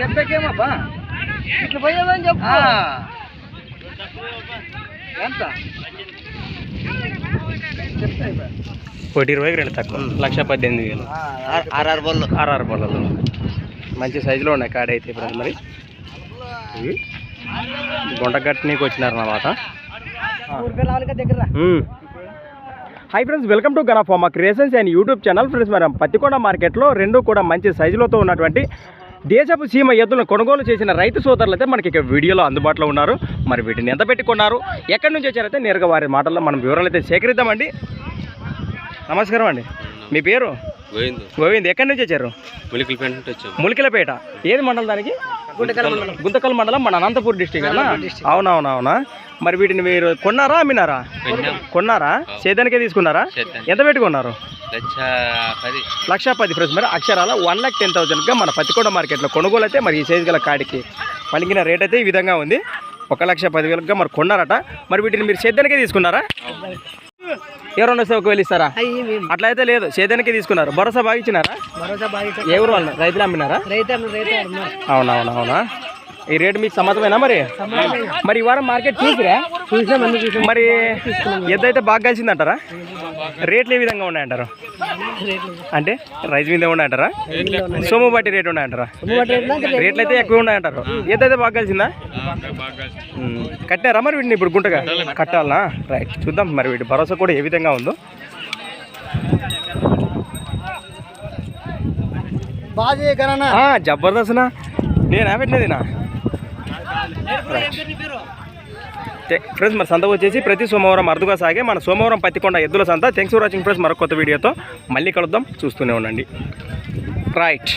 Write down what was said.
చెప్పకేమబ్బా? ఎంత? కోటి ఇరవై రెండు తక్కువ. లక్ష పద్దెనిమిది వేలు. ఆర్ఆర్ బొల్లు ఆర్ఆర్ బొల్లలు మంచి సైజులో ఉన్నాయి కాడైతే ఇప్పుడు మరి. ఇవి గుంటగట్టనీకి వచ్చినారన్నమాట దగ్గర hi friends welcome to గణఫామా creations and YouTube channel friends మరి పత్తికొండ మార్కెట్లో రెండు కూడా మంచి సైజులతో ఉన్నటువంటి దేశపు సీమ ఎద్దులను కొనుగోలు చేసిన రైతు సోదరులు అయితే మనకి ఇక వీడియోలో అందుబాటులో ఉన్నారు. మరి వీటిని ఎంత పెట్టి కొన్నారు ఎక్కడి నుంచి వచ్చారైతే నేరుగా వారి మాటల్లో మనం వివరాలు అయితే సేకరిద్దామండి. నమస్కారం అండి. మీ పేరు? గోవిందు. గోవింద్ ఎక్కడి నుంచి వచ్చారు? నుంచి వచ్చాం. ములికిలపేట. ఏది మండలం దానికి. గుంతకల్ మండలం. మన అనంతపూర్ డిస్టిక్ అన్నా? అవునవునవునా? మరి వీటిని మీరు కొన్నారా అమ్మినారా? కొన్నాం. కొన్నారా? సేదానికే తీసుకున్నారా. ఎంత పెట్టుకున్నారు? లక్ష పది. లక్ష పది ఫ్రెండ్స్. మరి అక్షరాల వన్ లాక్ టెన్ థౌసండ్గా మన పత్తికొండ మార్కెట్లో కొనుగోలు అయితే మరి ఈ సైజు గల కాడికి పలికిన రేట్ అయితే ఈ విధంగా ఉంది. ఒక లక్ష పదివేలుగా మరి కొన్నారట. మరి వీటిని మీరు సేద్యానికే తీసుకున్నారా? ఎవరన్నా వస్తే ఒకవేళ ఇస్తారా అట్లా అయితే లేదు సేద్యానికే తీసుకున్నారు. భరోసా బాగా ఇచ్చినారా? ఏ ఊరు వాళ్ళు? రైతులు అమ్మినారా? రైతు ఈ రేటు మీకు సమ్మతమేనా మరి? మరి ఈ వారం మార్కెట్ చూసిరా? చూసాం అన్ని చూసాం మరి ఎద్దైతే బాగా కలిసిందంటారా? రేట్లు ఏ విధంగా ఉన్నాయంటారు? అంటే రైస్ మీద ఉన్నాయంటారా? సొమ్ము బట్టి రేట్ ఉన్నాయంటారా? రేట్లు అయితే ఎక్కువ ఉన్నాయంటారు. ఏదైతే బాగా కలిసిందా. కట్టారా మరి వీటిని ఇప్పుడు గుంటగా? కట్టాలనా? రైట్ చూద్దాం మరి వీటి భరోసా కూడా ఏ విధంగా ఉందో. ఆ, జబర్దస్త్నా? నేనా పెట్టినదినా ఫ్రెండ్స్ మరి సంత వచ్చేసి ప్రతి సోమవారం అరుదుగా సాగే మన సోమవారం పత్తికొండ ఎద్దుల సంత. థ్యాంక్స్ ఫర్ వాచింగ్ ఫ్రెండ్స్ మరొక కొత్త వీడియోతో మళ్ళీ కలుద్దాం. చూస్తూనే ఉండండి. రైట్